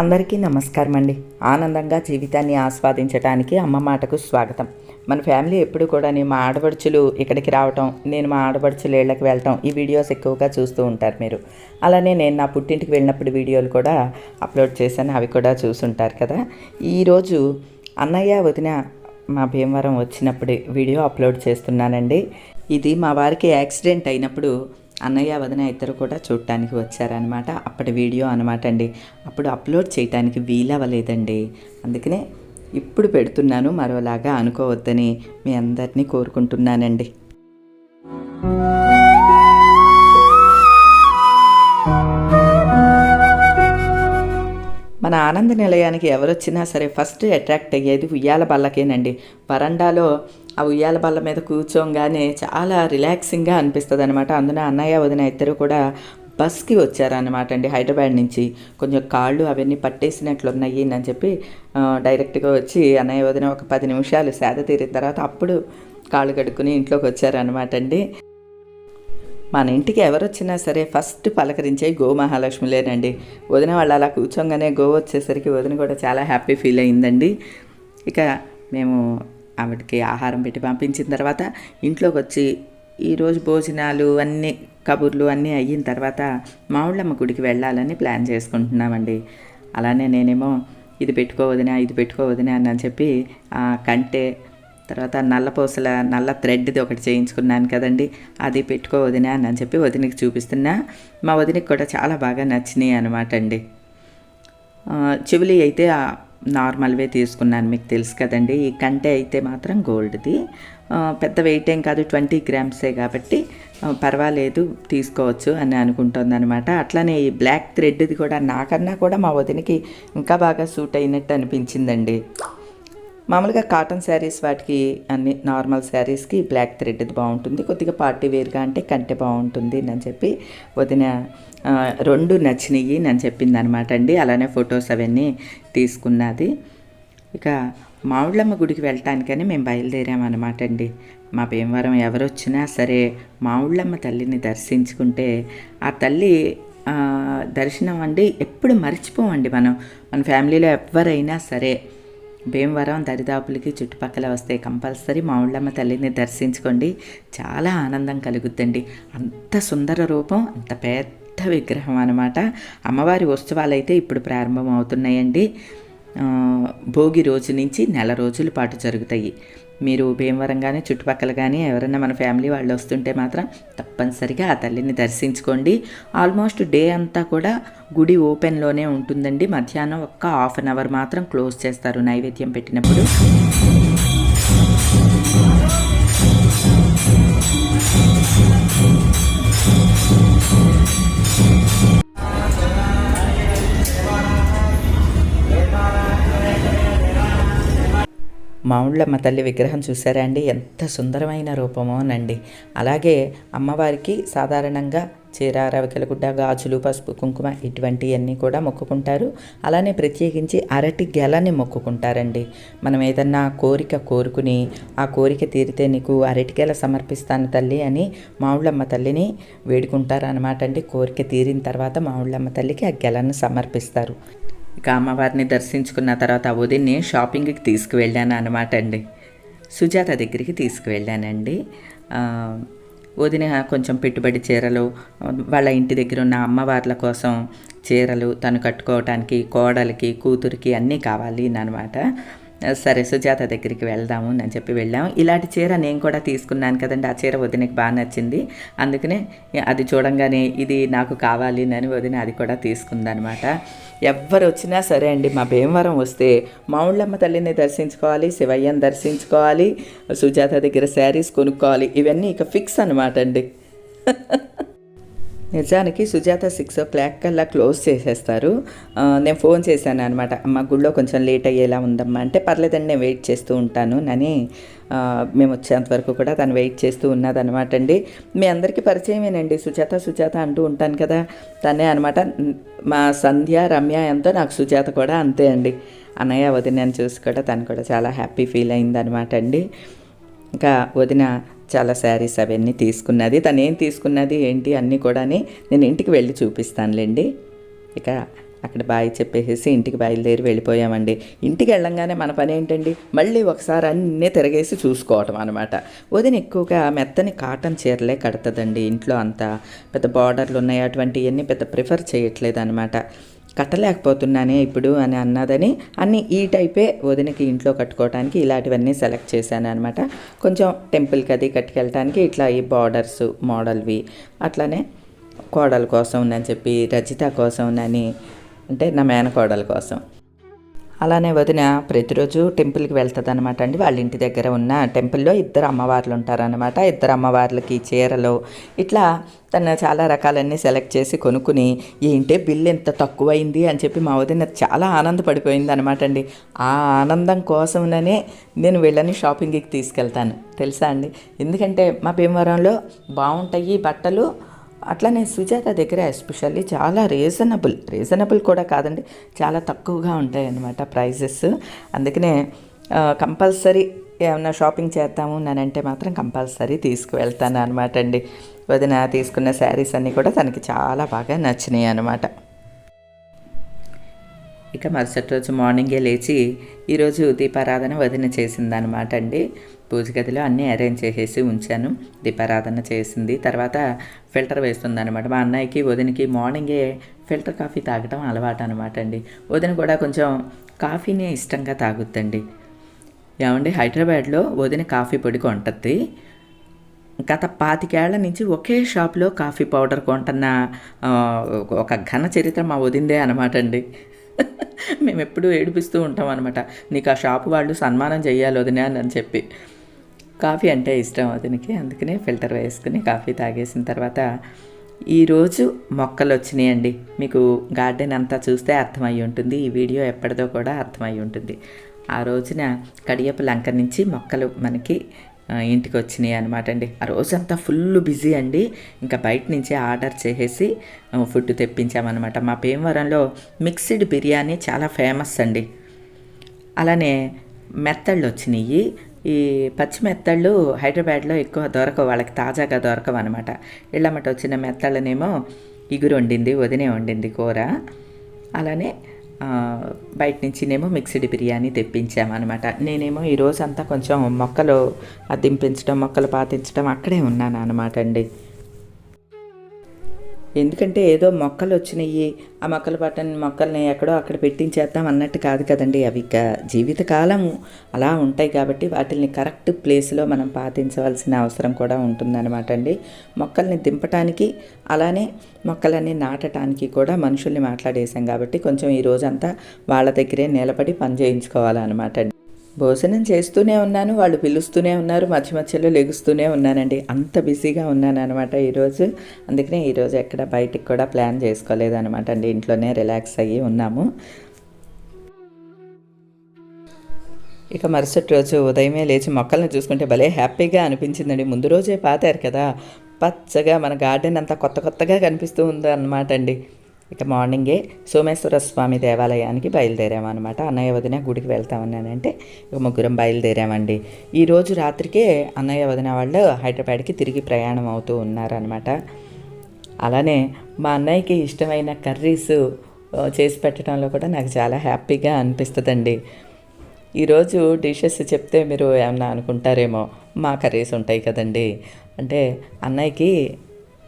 అందరికీ నమస్కారం అండి ఆనందంగా జీవితాన్ని ఆస్వాదించడానికి అమ్మ మాటకు స్వాగతం. మన ఫ్యామిలీ ఎప్పుడు కూడా మా ఆడపడుచులు ఇక్కడికి రావటం నేను మా ఆడపడుచులు ఇళ్ళకి వెళ్ళటం ఈ వీడియోస్ ఎక్కువగా చూస్తూ ఉంటారు మీరు. అలానే నేను నా పుట్టింటికి వెళ్ళినప్పుడు వీడియోలు కూడా అప్లోడ్ చేశాను అవి కూడా చూసుంటారు కదా. ఈరోజు అన్నయ్య వదిన మా భీమవరం వచ్చినప్పుడు వీడియో అప్లోడ్ చేస్తున్నానండి. ఇది మా వారికి యాక్సిడెంట్ అయినప్పుడు అన్నయ్య వదిన ఇద్దరు కూడా చూడటానికి వచ్చారనమాట అప్పటి వీడియో అనమాట అండి. అప్పుడు అప్లోడ్ చేయడానికి వీలవ్వలేదండి. అందుకనే ఇప్పుడు పెడుతున్నాను మరోలాగా అనుకోవద్దని మీ అందరినీ కోరుకుంటున్నానండి. మన ఆనంద నిలయానికి ఎవరొచ్చినా సరే ఫస్ట్ అట్రాక్ట్ అయ్యేది ఉయ్యాల బల్లకేనండి. వరండాలో ఆ ఉయ్యాల బల్ల మీద కూర్చోగానే చాలా రిలాక్సింగ్గా అనిపిస్తుంది అనమాట అందున అన్నయ్య వదిన ఇద్దరు కూడా బస్కి వచ్చారనమాట అండి హైదరాబాద్ నుంచి. కొంచెం కాళ్ళు అవన్నీ పట్టేసినట్లున్నాయి అని చెప్పి డైరెక్ట్గా వచ్చి అన్నయ్య వదిన ఒక పది నిమిషాలు సేద తీరిన తర్వాత అప్పుడు కాళ్ళు కడుక్కుని ఇంట్లోకి వచ్చారనమాట అండి. మన ఇంటికి ఎవరు వచ్చినా సరే ఫస్ట్ పలకరించే గో మహాలక్ష్మిలేనండి. వదిన వాళ్ళు అలా కూర్చోగానే గో వచ్చేసరికి వదిన కూడా చాలా హ్యాపీ ఫీల్ అయిందండి. ఇక మేము ఆవిడకి ఆహారం పెట్టి పంపించిన తర్వాత ఇంట్లోకి వచ్చి ఈరోజు భోజనాలు అన్నీ కబుర్లు అన్నీ అయిన తర్వాత మావుళ్ళమ్మ గుడికి వెళ్ళాలని ప్లాన్ చేసుకుంటున్నామండి. అలానే నేనేమో ఇది పెట్టుకోవదినా ఇది పెట్టుకోవదినా అని చెప్పి ఆ కంటే తర్వాత నల్ల పూసల నల్ల థ్రెడ్ది ఒకటి చేయించుకున్నాను కదండి. అది పెట్టుకో అని చెప్పి వదినకి చూపిస్తున్నా. మా వదినకి కూడా చాలా బాగా నచ్చినాయి అనమాట అండి. ఆ, చెవులి అయితే నార్మల్వే తీసుకున్నాను మీకు తెలుసు కదండి. ఈ కంటే అయితే మాత్రం గోల్డ్ది. పెద్ద వెయిట్ ఏం కాదు ట్వంటీ గ్రామ్సే కాబట్టి పర్వాలేదు తీసుకోవచ్చు అని అనుకుంటుంది అనమాట అట్లానే ఈ బ్లాక్ థ్రెడ్ది కూడా నాకన్నా కూడా మా వదినకి ఇంకా బాగా సూట్ అయినట్టు అనిపించిందండి. మామూలుగా కాటన్ శారీస్ వాటికి అన్ని నార్మల్ శారీస్కి బ్లాక్ థ్రెడ్ది బాగుంటుంది. కొద్దిగా పార్టీ వేర్గా అంటే కంటే బాగుంటుంది అని చెప్పి వదిన రెండు నచ్చినాయి అని చెప్పింది అనమాట అండి. అలానే ఫొటోస్ అవన్నీ తీసుకున్నది. ఇక మావుళ్ళమ్మ గుడికి వెళ్ళటానికని మేము బయలుదేరామన్నమాట అండి. మా భీమవరం ఎవరు వచ్చినా సరే మావుళ్ళమ్మ తల్లిని దర్శించుకుంటే ఆ తల్లి దర్శనం అండి ఎప్పుడు మర్చిపోమండి మనం. మన ఫ్యామిలీలో ఎవరైనా సరే భీమవరం దరిదాపులకి చుట్టుపక్కల వస్తే కంపల్సరీ మావుళ్ళమ్మ తల్లిని దర్శించుకోండి. చాలా ఆనందం కలుగుద్దండి. అంత సుందర రూపం అంత పెద్ద విగ్రహం అనమాట అమ్మవారి ఉత్సవాలు అయితే ఇప్పుడు ప్రారంభం అవుతున్నాయండి భోగి రోజు నుంచి నెల రోజుల పాటు జరుగుతాయి. మీరు భీమవరం కానీ చుట్టుపక్కల కానీ ఎవరైనా మన ఫ్యామిలీ వాళ్ళు వస్తుంటే మాత్రం తప్పనిసరిగా ఆ తల్లిని దర్శించుకోండి. ఆల్మోస్ట్ డే అంతా కూడా గుడి ఓపెన్లోనే ఉంటుందండి. మధ్యాహ్నం ఒక్క హాఫ్ అన్ అవర్ మాత్రం క్లోజ్ చేస్తారు నైవేద్యం పెట్టినప్పుడు. మావుళ్ళమ్మ తల్లి విగ్రహం చూసారా అండి? ఎంత సుందరమైన రూపమోనండి అలాగే అమ్మవారికి సాధారణంగా చీర రవికల గుడ్డ గాజులు పసుపు కుంకుమ ఇటువంటివన్నీ కూడా మొక్కుకుంటారు. అలానే ప్రత్యేకించి అరటి గెలని మొక్కుకుంటారండి. మనం ఏదన్నా కోరిక కోరుకుని ఆ కోరిక తీరితే నీకు అరటి గెల సమర్పిస్తాను తల్లి అని మావుళ్ళమ్మ తల్లిని వేడుకుంటారు అనమాట అండి. కోరిక తీరిన తర్వాత మావుళ్ళమ్మ తల్లికి ఆ గెలను సమర్పిస్తారు. ఇక అమ్మవారిని దర్శించుకున్న తర్వాత ఉదయన్నే షాపింగ్కి తీసుకువెళ్ళాను అనమాట అండి. సుజాత దగ్గరికి తీసుకువెళ్ళానండి. వదిన కొంచెం పెట్టుబడి చీరలు వాళ్ళ ఇంటి దగ్గర ఉన్న అమ్మవార్ల కోసం చీరలు తను కట్టుకోవటానికి కోడలికి కూతురికి అన్నీ కావాలి అనమాట సరే సుజాత దగ్గరికి వెళ్దాము అని చెప్పి వెళ్ళాము ఇలాంటి చీర నేను కూడా తీసుకున్నాను కదండి. ఆ చీర వదినకి బాగా నచ్చింది. అందుకనే అది చూడంగానే ఇది నాకు కావాలి అని వదిన అది కూడా తీసుకుందనమాట ఎవ్వరు వచ్చినా సరే అండి మా భీమవరం వస్తే మావుళ్ళమ్మ తల్లిని దర్శించుకోవాలి శివయ్యని దర్శించుకోవాలి సుజాత దగ్గర శారీస్ కొనుక్కోవాలి ఇవన్నీ ఇక ఫిక్స్ అనమాట అండి. నిజానికి సుజాత సిక్స్ ఓ క్లాక్ కల్లా క్లోజ్ చేసేస్తారు. నేను ఫోన్ చేశాను అనమాట మా గుళ్ళో కొంచెం లేట్ అయ్యేలా ఉందమ్మా. అంటే పర్లేదండి నేను వెయిట్ చేస్తూ ఉంటాను అని మేము వచ్చేంత వరకు కూడా తను వెయిట్ చేస్తూ ఉన్నదనమాట అండి. మీ అందరికీ పరిచయమేనండి. సుజాత సుజాత అంటూ ఉంటాను కదా. తనే అనమాట మా సంధ్య రమ్య ఎంతో నాకు సుజాత కూడా అంతే అండి. అన్నయ్య వదినని చూసి కూడా తను కూడా చాలా హ్యాపీ ఫీల్ అయిందనమాట అండి. ఇంకా వదిన చాలా శారీస్ అవన్నీ తీసుకున్నది. తను ఏం తీసుకున్నది ఏంటి అన్నీ కూడా నేను ఇంటికి వెళ్ళి చూపిస్తానులేండి. ఇక అక్కడ బాయ్ చెప్పేసి ఇంటికి బయలుదేరి వెళ్ళిపోయామండి. ఇంటికి వెళ్ళంగానే మన పని ఏంటండి? మళ్ళీ ఒకసారి అన్నీ తిరగేసి చూసుకోవటం అనమాట వదిన ఎక్కువగా మెత్తని కాటన్ చీరలే కడుతుందండి ఇంట్లో అంతా. పెద్ద బార్డర్లు ఉన్నాయి అటువంటివన్నీ పెద్ద ప్రిఫర్ చేయట్లేదు అనమాట కట్టలేకపోతున్నానే ఇప్పుడు అని అన్నదని అన్ని ఈ టైపే వదినకి ఇంట్లో కట్టుకోవడానికి ఇలాంటివన్నీ సెలెక్ట్ చేశాను అనమాట కొంచెం టెంపుల్కి అది కట్టుకెళ్ళటానికి ఇట్లా ఈ బార్డర్స్ మోడల్వి అట్లానే కోడల కోసం అని చెప్పి రజిత కోసం అని అంటే నా మేనకోడల కోసం. అలానే వదిన ప్రతిరోజు టెంపుల్కి వెళ్తుంది అనమాట అండి. వాళ్ళ ఇంటి దగ్గర ఉన్న టెంపుల్లో ఇద్దరు అమ్మవార్లు ఉంటారనమాట ఇద్దరు అమ్మవార్లకి చీరలు ఇట్లా తను చాలా రకాలన్నీ సెలెక్ట్ చేసి కొనుక్కుని ఏంటే బిల్ ఎంత తక్కువైంది? అని చెప్పి మా వదిన చాలా ఆనందపడిపోయింది అనమాట అండి. ఆ ఆనందం కోసంనే నేను వీళ్ళని షాపింగ్కి తీసుకెళ్తాను. తెలుసా అండి? ఎందుకంటే మా భీమవరంలో బాగుంటాయి బట్టలు. అట్లనే సుజాత దగ్గర ఎస్పెషల్లీ చాలా రీజనబుల్ రీజనబుల్ కూడా కాదండి చాలా తక్కువగా ఉంటాయి అన్నమాట ప్రైజెస్. అందుకనే కంపల్సరీ ఏమన్నా షాపింగ్ చేద్దాము అంటే మాత్రం కంపల్సరీ తీసుకువెళ్తాను అనమాట అండి. వదిన తీసుకున్న శారీస్ అన్నీ కూడా తనకి చాలా బాగా నచ్చినాయి అనమాట ఇక మరుసటి రోజు మార్నింగే లేచి ఈరోజు దీపారాధన వదిన చేసిందనమాట అండి. పూజ గదిలో అన్నీ అరేంజ్ చేసేసి ఉంచాను. దీపారాధన చేసింది. తర్వాత ఫిల్టర్ వేస్తుంది అనమాట మా అన్నయ్యకి వదినకి మార్నింగే ఫిల్టర్ కాఫీ తాగటం అలవాటు అనమాట అండి. వదిన కూడా కొంచెం కాఫీని ఇష్టంగా తాగుద్దండి. ఏమండి? హైదరాబాద్లో వదిన కాఫీ పొడి కొంటద్ది. గత పాతికేళ్ళ నుంచి ఒకే షాప్లో కాఫీ పౌడర్ కొంటున్న ఒక ఘన చరిత్ర మా వదిందే అనమాట అండి. మేము ఎప్పుడూ ఏడిపిస్తూ ఉంటాం అనమాట నీకు ఆ షాపు వాళ్ళు సన్మానం చేయాలి వదినా అని చెప్పి. కాఫీ అంటే ఇష్టం అతనికి. అందుకనే ఫిల్టర్ వేసుకుని కాఫీ తాగేసిన తర్వాత ఈరోజు మొక్కలు వచ్చినాయండి. మీకు గార్డెన్ అంతా చూస్తే అర్థమై ఉంటుంది. ఈ వీడియో ఎప్పటిదో కూడా అర్థమై ఉంటుంది. ఆ రోజున కడియపు లంక నుంచి మొక్కలు మనకి ఇంటికి వచ్చినాయి అనమాట అండి. ఆ రోజంతా ఫుల్ బిజీ అండి. ఇంకా బయట నుంచే ఆర్డర్ చేసేసి ఫుడ్ తెప్పించామన్నమాట. మా భీమవరంలో మిక్స్డ్ బిర్యానీ చాలా ఫేమస్ అండి. అలానే మెత్తళ్ళు వచ్చినాయి. ఈ పచ్చి మెత్తళ్ళు హైదరాబాద్లో ఎక్కువ దొరకవు వాళ్ళకి తాజాగా దొరకవు అనమాట ఇళ్ళమ్మట వచ్చిన మెత్తళ్ళనేమో ఇగురు వండింది వదినే వండింది కూర. అలానే బయట నుంచినేమో మిక్స్డ్ బిర్యానీ తెప్పించామన్నమాట. నేనేమో ఈ రోజంతా కొంచెం మొక్కలు దింపించడం మొక్కలు పాతించడం అక్కడే ఉన్నాను అనమాట అండి. ఎందుకంటే ఏదో మొక్కలు వచ్చినాయి. ఆ మొక్కలు పట్టని మొక్కల్ని ఎక్కడో అక్కడ పెట్టించేద్దాం అన్నట్టు కాదు కదండి. అవి జీవితకాలం అలా ఉంటాయి కాబట్టి వాటిని కరెక్ట్ ప్లేస్లో మనం పాటించవలసిన అవసరం కూడా ఉంటుందన్నమాట అండి. మొక్కల్ని దింపటానికి అలానే మొక్కలన్నీ నాటడానికి కూడా మనుషుల్ని మాట్లాడేశాం కాబట్టి కొంచెం ఈ రోజంతా వాళ్ళ దగ్గరే నిలబడి పని చేయించుకోవాలన్నమాట అండి. భోజనం చేస్తూనే ఉన్నాను వాళ్ళు పిలుస్తూనే ఉన్నారు మధ్య మధ్యలో లెగుస్తూనే ఉన్నానండి. అంత బిజీగా ఉన్నాను అనమాట ఈరోజు. అందుకనే ఈరోజు ఎక్కడ బయటికి కూడా ప్లాన్ చేసుకోలేదు అనమాట అండి. ఇంట్లోనే రిలాక్స్ అయ్యి ఉన్నాము. ఇక మరుసటి రోజు ఉదయమే లేచి మొక్కల్ని చూసుకుంటే భలే హ్యాపీగా అనిపించిందండి. ముందు రోజే పాతారు కదా. పచ్చగా మన గార్డెన్ అంతా కొత్త కొత్తగా కనిపిస్తూ ఉంది అనమాట అండి. ఇక మార్నింగే సోమేశ్వర స్వామి దేవాలయానికి బయలుదేరామన్నమాట. అన్నయ్య వదిన గుడికి వెళ్తామన్నానంటే ఇక ముగ్గురం బయలుదేరామండి. ఈరోజు రాత్రికే అన్నయ్య వదిన వాళ్ళు హైదరాబాద్కి తిరిగి ప్రయాణం అవుతూ ఉన్నారనమాట అలానే మా అన్నయ్యకి ఇష్టమైన కర్రీస్ చేసి పెట్టడంలో కూడా నాకు చాలా హ్యాపీగా అనిపిస్తుందండి. ఈరోజు డిషెస్ చెప్తే మీరు ఏమన్నా అనుకుంటారేమో మా కర్రీస్ ఉంటాయి కదండి. అంటే అన్నయ్యకి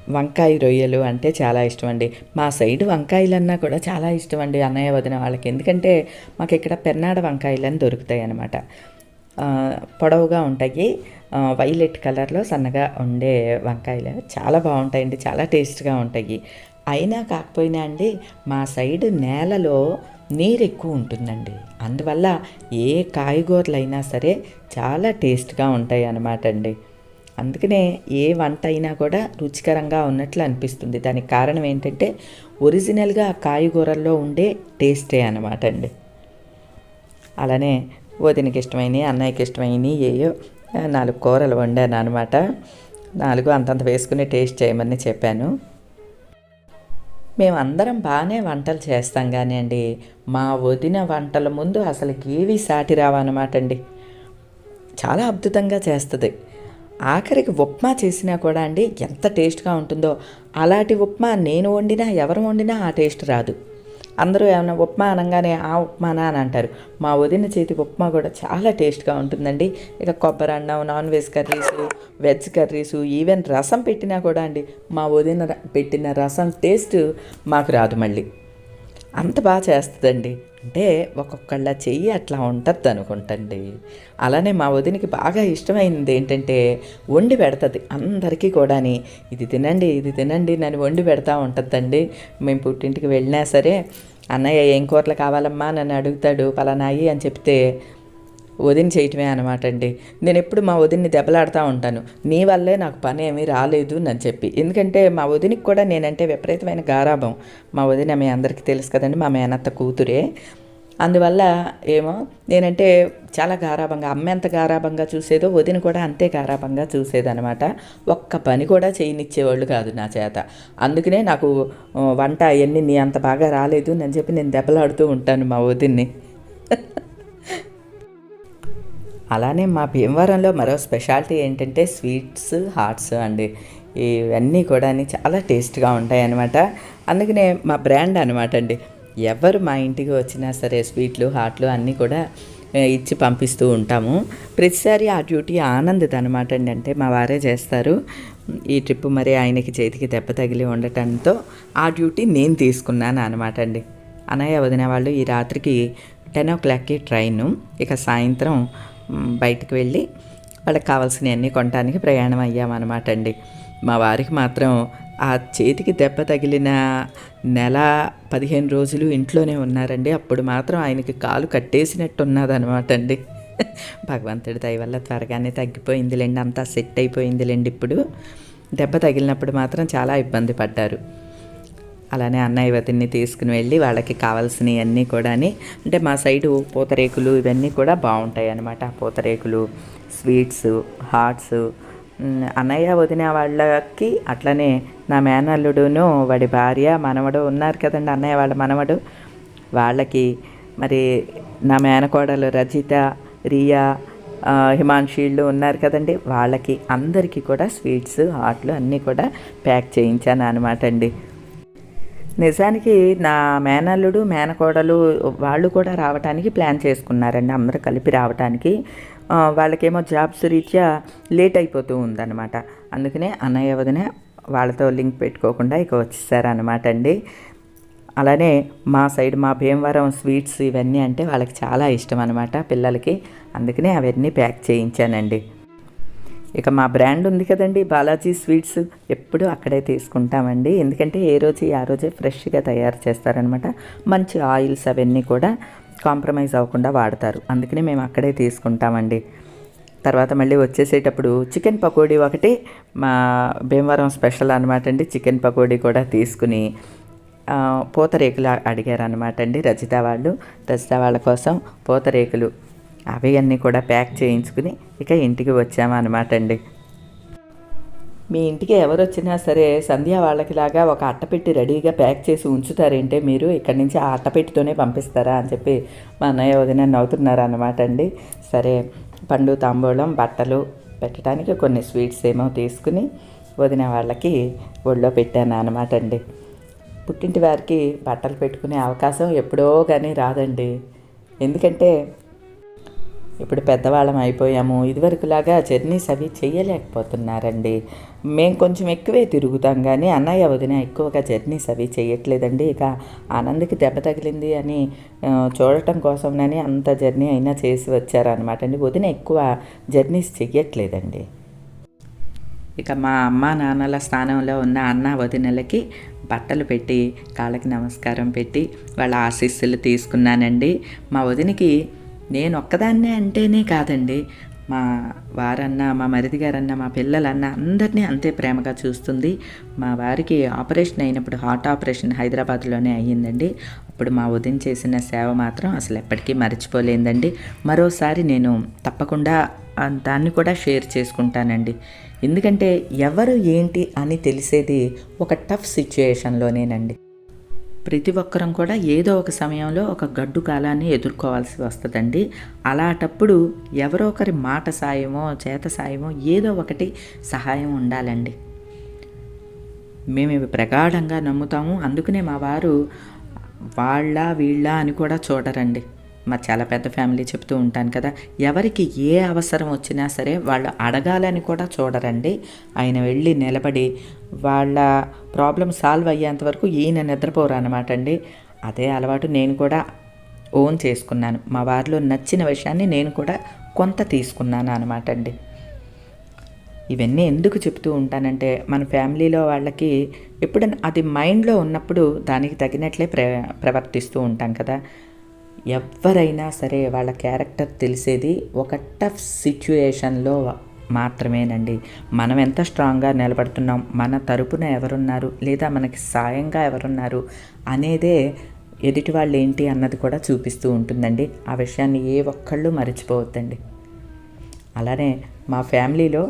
వంకాయ రొయ్యలు అంటే చాలా ఇష్టం అండి మా సైడ్ వంకాయలన్నా కూడా చాలా ఇష్టం అండి అన్నయ్య వదిన వాళ్ళకి. ఎందుకంటే మాకు ఇక్కడ పెన్నాడ వంకాయలని దొరుకుతాయి అన్నమాట పొడవుగా ఉంటాయి. వైలెట్ కలర్లో సన్నగా ఉండే వంకాయలు. చాలా బాగుంటాయండి. చాలా టేస్ట్గా ఉంటాయి. అయినా కాకపోయినా అండి మా సైడ్ నేలలో నీరు ఎక్కువ ఉంటుందండి. అందువల్ల ఏ కాయగూరలైనా సరే చాలా టేస్ట్గా ఉంటాయి అన్నమాట అండి. అందుకనే ఏ వంట అయినా కూడా రుచికరంగా ఉన్నట్లు అనిపిస్తుంది. దానికి కారణం ఏంటంటే ఒరిజినల్గా కాయగూరల్లో ఉండే టేస్టే అనమాట అండి. అలానే వదినకి ఇష్టమైనవి అన్నయ్యకి ఇష్టమైనవి ఏయో నాలుగు కూరలు వండాను అనమాట నాలుగు అంతంత వేసుకుని టేస్ట్ చేయమని చెప్పాను. మేమందరం బాగానే వంటలు చేస్తాం కానీ అండి మా వదిన వంటల ముందు అసలు ఏవి సాటి రావన్నమాట అండి. చాలా అద్భుతంగా చేస్తుంది. ఆఖరికి ఉప్మా చేసినా కూడా అండి ఎంత టేస్ట్గా ఉంటుందో. అలాంటి ఉప్మా నేను వండినా ఎవరు వండినా ఆ టేస్ట్ రాదు. అందరూ ఏమైనా ఉప్మా అనగానే ఆ ఉప్మానా అని అంటారు. మా వదిన చేతి ఉప్మా కూడా చాలా టేస్ట్గా ఉంటుందండి. ఇక కొబ్బరి అన్నం non veg curries veg curries even రసం పెట్టినా కూడా అండి మా వదిన ర- పెట్టిన రసం టేస్ట్ మాకు రాదు మళ్ళీ. అంత బాగా చేస్తుందండి. అంటే ఒక్కొక్కళ్ళ చెయ్యి అట్లా ఉంటుంది అనుకుంటండి అలానే మా వదినికి బాగా ఇష్టమైనది ఏంటంటే వండి పెడుతుంది అందరికీ కూడాని. ఇది తినండి ఇది తినండి నన్ను వండి పెడతా ఉంటుందండి. మేము పుట్టింటికి వెళ్ళినా సరే అన్నయ్య ఏం కూరలు కావాలమ్మా? నన్ను అడుగుతాడు పలానాయి అని చెప్తే వదిన చేయటమే అనమాట అండి నేను ఎప్పుడు మా వదిన్ని దెబ్బలాడుతూ ఉంటాను. నీ వల్లే నాకు పని ఏమీ రాలేదు అని చెప్పి. ఎందుకంటే మా వదినికి కూడా నేనంటే విపరీతమైన గారాభం. మా వదిన మీ అందరికీ తెలుసు కదండి మా మేనత్త కూతురే. అందువల్ల ఏమో నేనంటే చాలా గారాభంగా అమ్మ ఎంత గారాభంగా చూసేదో వదిన కూడా అంతే గారాభంగా చూసేదనమాట. ఒక్క పని కూడా చేయనిచ్చేవాళ్ళు కాదు నా చేత. అందుకనే నాకు వంట అవన్నీ నీ అంత బాగా రాలేదు అని చెప్పి నేను దెబ్బలాడుతూ ఉంటాను మా వదిన్ని. అలానే మా భీమవరంలో మరో స్పెషాలిటీ ఏంటంటే స్వీట్స్ హాట్స్ అండి. ఇవన్నీ కూడా చాలా టేస్ట్గా ఉంటాయి అన్నమాట అందుకనే మా బ్రాండ్ అనమాట అండి. ఎవరు మా ఇంటికి వచ్చినా సరే స్వీట్లు హాట్లు అన్నీ కూడా ఇచ్చి పంపిస్తూ ఉంటాము. ప్రతిసారి ఆ డ్యూటీ ఆనందది అనమాట అండి. అంటే మా వారే చేస్తారు. ఈ ట్రిప్ మరి ఆయనకి చేతికి దెబ్బ తగిలి ఉండటంతో ఆ డ్యూటీ నేను తీసుకున్నాను అనమాట అండి. అనయ్య వదిన వాళ్ళు ఈ రాత్రికి టెన్ ఓ క్లాక్కి ట్రైను. ఇక సాయంత్రం బయటికి వెళ్ళి వాళ్ళకి కావాల్సినవన్నీ కొనడానికి ప్రయాణం అయ్యామన్నమాట అండి. మా వారికి మాత్రం ఆ చేతికి దెబ్బ తగిలిన నెల పదిహేను రోజులు ఇంట్లోనే ఉన్నారండి. అప్పుడు మాత్రం ఆయనకి కాలు కట్టేసినట్టు ఉన్నదనమాట అండి. భగవంతుడి దయ వల్ల త్వరగానే తగ్గిపోయిందిలేండి అంతా సెట్ అయిపోయిందిలేండి. ఇప్పుడు దెబ్బ తగిలినప్పుడు మాత్రం చాలా ఇబ్బంది పడ్డారు. అలానే అన్నయ్య వతిని తీసుకుని వెళ్ళి వాళ్ళకి కావాల్సినవి అన్నీ కూడా అంటే మా సైడు పూతరేకులు ఇవన్నీ కూడా బాగుంటాయి అన్నమాట పూతరేకులు స్వీట్స్ హాట్స్. అన్నయ్య వదిన వాళ్ళకి అట్లనే నా మేనల్లుడును వాడి భార్య మనవడు ఉన్నారు కదండి అన్నయ్య వాళ్ళ మనవడు. వాళ్ళకి మరి నా మేనకోడలు రజిత రియా హిమాన్షీళ్ళు ఉన్నారు కదండి. వాళ్ళకి అందరికీ కూడా స్వీట్స్ హాట్లు అన్నీ కూడా ప్యాక్ చేయించాను అనమాట అండి. నిజానికి నా మేనల్లుడు మేనకోడలు వాళ్ళు కూడా రావడానికి ప్లాన్ చేసుకున్నారండి. అందరూ కలిపి రావడానికి వాళ్ళకేమో జాబ్స్ రీత్యా లేట్ అయిపోతూ ఉందన్నమాట. అందుకనే అన్నయ్య వదిన వాళ్ళతో లింక్ పెట్టుకోకుండా ఇక వచ్చేసారనమాట అండి. అలానే మా సైడ్ మా భీమవరం స్వీట్స్ ఇవన్నీ అంటే వాళ్ళకి చాలా ఇష్టం అనమాట పిల్లలకి. అందుకనే అవన్నీ ప్యాక్ చేయించానండి. ఇక మా బ్రాండ్ ఉంది కదండి బాలాజీ స్వీట్స్. ఎప్పుడూ అక్కడే తీసుకుంటామండి. ఎందుకంటే ఏ రోజు ఆ రోజే ఫ్రెష్గా తయారు చేస్తారనమాట. మంచి ఆయిల్స్ అవన్నీ కూడా కాంప్రమైజ్ అవ్వకుండా వాడతారు. అందుకని మేము అక్కడే తీసుకుంటామండి. తర్వాత మళ్ళీ వచ్చేసేటప్పుడు చికెన్ పకోడీ ఒకటి మా భీమవరం స్పెషల్ అనమాట అండి. చికెన్ పకోడీ కూడా తీసుకుని పూతరేకులు పూతరేకులు అడిగారనమాట అండి రజిత వాళ్ళు. రజిత వాళ్ళ కోసం పూతరేకులు అవి అన్నీ కూడా ప్యాక్ చేయించుకుని ఇక ఇంటికి వచ్చామన్నమాట అండి. మీ ఇంటికి ఎవరు వచ్చినా సరే సంధ్య వాళ్ళకిలాగా ఒక అట్టపెట్టి రెడీగా ప్యాక్ చేసి ఉంచుతారేంటే మీరు ఇక్కడి నుంచి ఆ అట్టపెట్టితోనే పంపిస్తారా అని చెప్పి మా అన్నయ్య వదిన నవ్వుతున్నారు అనమాట అండి. సరే పండు తాంబూలం బట్టలు పెట్టడానికి కొన్ని స్వీట్స్ ఏమో తీసుకుని వదిన వాళ్ళకి ఒళ్ళో పెట్టాను అనమాట అండి. పుట్టింటి వారికి బట్టలు పెట్టుకునే అవకాశం ఎప్పుడో కానీ రాదండి. ఎందుకంటే ఇప్పుడు పెద్దవాళ్ళం అయిపోయాము. ఇదివరకులాగా జర్నీస్ అవి చేయలేకపోతున్నారండి. మేము కొంచెం ఎక్కువే తిరుగుతాం కానీ అన్నయ్య వదిన ఎక్కువగా జర్నీస్ అవి చేయట్లేదండి. ఇక ఆనంద్కి దెబ్బ తగిలింది అని చూడటం కోసంనని అంత జర్నీ అయినా చేసి వచ్చారనమాట అండి. వదిన ఎక్కువ జర్నీస్ చెయ్యట్లేదండి. ఇక మా అమ్మ నాన్నల స్థానంలో ఉన్న అన్న వదినలకి బట్టలు పెట్టి కాళ్ళకి నమస్కారం పెట్టి వాళ్ళ ఆశీస్సులు తీసుకున్నానండి. మా వదినికి నేను ఒక్కదాన్నే అంటేనే కాదండి. మా వారన్న మా మరిది గారన్న మా పిల్లలన్న అందరినీ అంతే ప్రేమగా చూస్తుంది. మా వారికి ఆపరేషన్ అయినప్పుడు హార్ట్ ఆపరేషన్ హైదరాబాద్లోనే అయ్యిందండి. అప్పుడు మా వదిన చేసిన సేవ మాత్రం అసలు ఎప్పటికీ మర్చిపోలేదండి. మరోసారి నేను తప్పకుండా దాన్ని కూడా షేర్ చేసుకుంటానండి. ఎందుకంటే ఎవరు ఏంటి అని తెలిసేది ఒక టఫ్ సిచ్యుయేషన్లోనేనండి. ప్రతి ఒక్కరం కూడా ఏదో ఒక సమయంలో ఒక గడ్డు కాలాన్ని ఎదుర్కోవాల్సి వస్తుందండి. అలాటప్పుడు ఎవరో ఒకరి మాట సాయమో చేత సాయమో ఏదో ఒకటి సహాయం ఉండాలండి. మేము ఇవి ప్రగాఢంగా నమ్ముతాము. అందుకనే మా వారు వాళ్ళ వీళ్ళ అని కూడా చూడరండి. మా చాలా పెద్ద ఫ్యామిలీ చెప్తూ ఉంటాను కదా ఎవరికి ఏ అవసరం వచ్చినా సరే వాళ్ళు అడగాలని కూడా చూడరండి. ఆయన వెళ్ళి నిలబడి వాళ్ళ ప్రాబ్లం సాల్వ్ అయ్యేంత వరకు ఈయన నిద్రపోరు అనమాట అండి. అదే అలవాటు నేను కూడా ఓన్ చేసుకున్నాను. మా వారిలో నచ్చిన విషయాన్ని నేను కూడా కొంత తీసుకున్నాను అనమాట అండి. ఇవన్నీ ఎందుకు చెప్తూ ఉంటానంటే మన ఫ్యామిలీలో వాళ్ళకి ఎప్పుడైనా అది మైండ్లో ఉన్నప్పుడు దానికి తగినట్లే ప్ర ప్రవర్తిస్తూ ఉంటాం కదా. ఎవరైనా సరే వాళ్ళ క్యారెక్టర్ తెలిసేది ఒక టఫ్ సిచ్యుయేషన్లో మాత్రమేనండి. మనం ఎంత స్ట్రాంగ్గా నిలబడుతున్నాం మన తరపున ఎవరున్నారు లేదా మనకి సాయంగా ఎవరున్నారు అనేదే ఎదుటి వాళ్ళు ఏంటి అన్నది కూడా చూపిస్తూ ఉంటుందండి. ఆ విషయాన్ని ఏ ఒక్కళ్ళు మర్చిపోవద్దండి. అలానే మా ఫ్యామిలీలో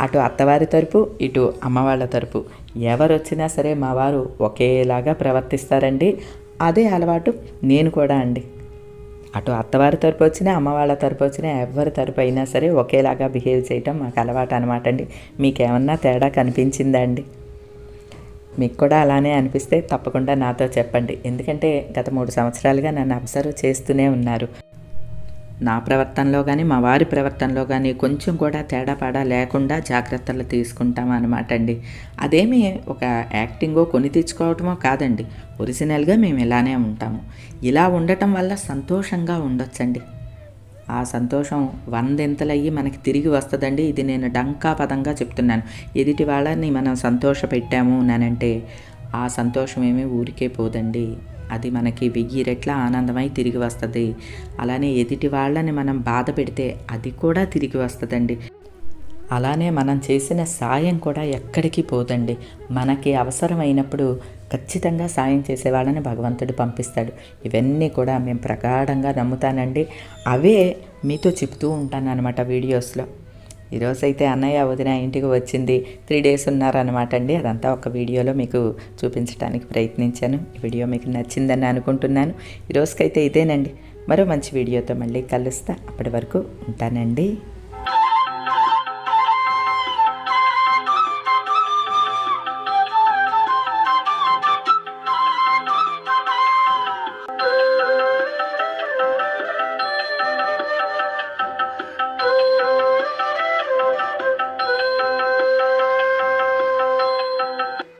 అటు అత్తవారి తరపు ఇటు అమ్మవాళ్ళ తరపు ఎవరు వచ్చినా సరే మా వారు ఒకేలాగా ప్రవర్తిస్తారండి. అదే అలవాటు నేను కూడా అండి. అటు అత్తవారి తరపు వచ్చినా అమ్మవాళ్ళ తరపు వచ్చినా ఎవరి తరపు అయినా సరే ఒకేలాగా బిహేవ్ చేయటం మాకు అలవాటు అనమాట అండి. మీకేమన్నా తేడా కనిపించిందా అండి మీకు కూడా అలానే అనిపిస్తే తప్పకుండా నాతో చెప్పండి. ఎందుకంటే గత మూడు సంవత్సరాలుగా నన్ను అబ్జర్వ్ చేస్తూనే ఉన్నారు. నా ప్రవర్తనలో కానీ మా వారి ప్రవర్తనలో కానీ కొంచెం కూడా తేడాపాడా లేకుండా జాగ్రత్తలు తీసుకుంటాం అనమాట అండి. అదేమి ఒక యాక్టింగో కొని తెచ్చుకోవటమో కాదండి. ఒరిజినల్గా మేము ఇలానే ఉంటాము. ఇలా ఉండటం వల్ల సంతోషంగా ఉండొచ్చండి. ఆ సంతోషం వందెంతలయ్యి మనకి తిరిగి వస్తుందండి. ఇది నేను డంకా పదంగా చెప్తున్నాను. ఎదుటి వాళ్ళని మనం సంతోష పెట్టాము నానంటే ఆ సంతోషం ఏమీ ఊరికే పోదండి. అది మనకి వెయ్యి రెట్ల ఆనందమై తిరిగి వస్తుంది. అలానే ఎదుటి వాళ్ళని మనం బాధ పెడితే అది కూడా తిరిగి వస్తుందండి. అలానే మనం చేసిన సాయం కూడా ఎక్కడికి పోదండి. మనకి అవసరమైనప్పుడు ఖచ్చితంగా సాయం చేసే వాళ్ళని భగవంతుడు పంపిస్తాడు. ఇవన్నీ కూడా మేము ప్రగాఢంగా నమ్ముతానండి. అవే మీతో చెప్తూ ఉంటాను అనమాట వీడియోస్లో. ఈరోజు అయితే అన్నయ్య వదిన ఇంటికి వచ్చింది. త్రీ డేస్ ఉన్నారనమాట అండి. అదంతా ఒక వీడియోలో మీకు చూపించడానికి ప్రయత్నించాను. ఈ వీడియో మీకు నచ్చిందని అనుకుంటున్నాను. ఈరోజుకైతే ఇదేనండి. మరో మంచి వీడియోతో మళ్ళీ కలుస్తా. అప్పటి వరకు ఉంటానండి.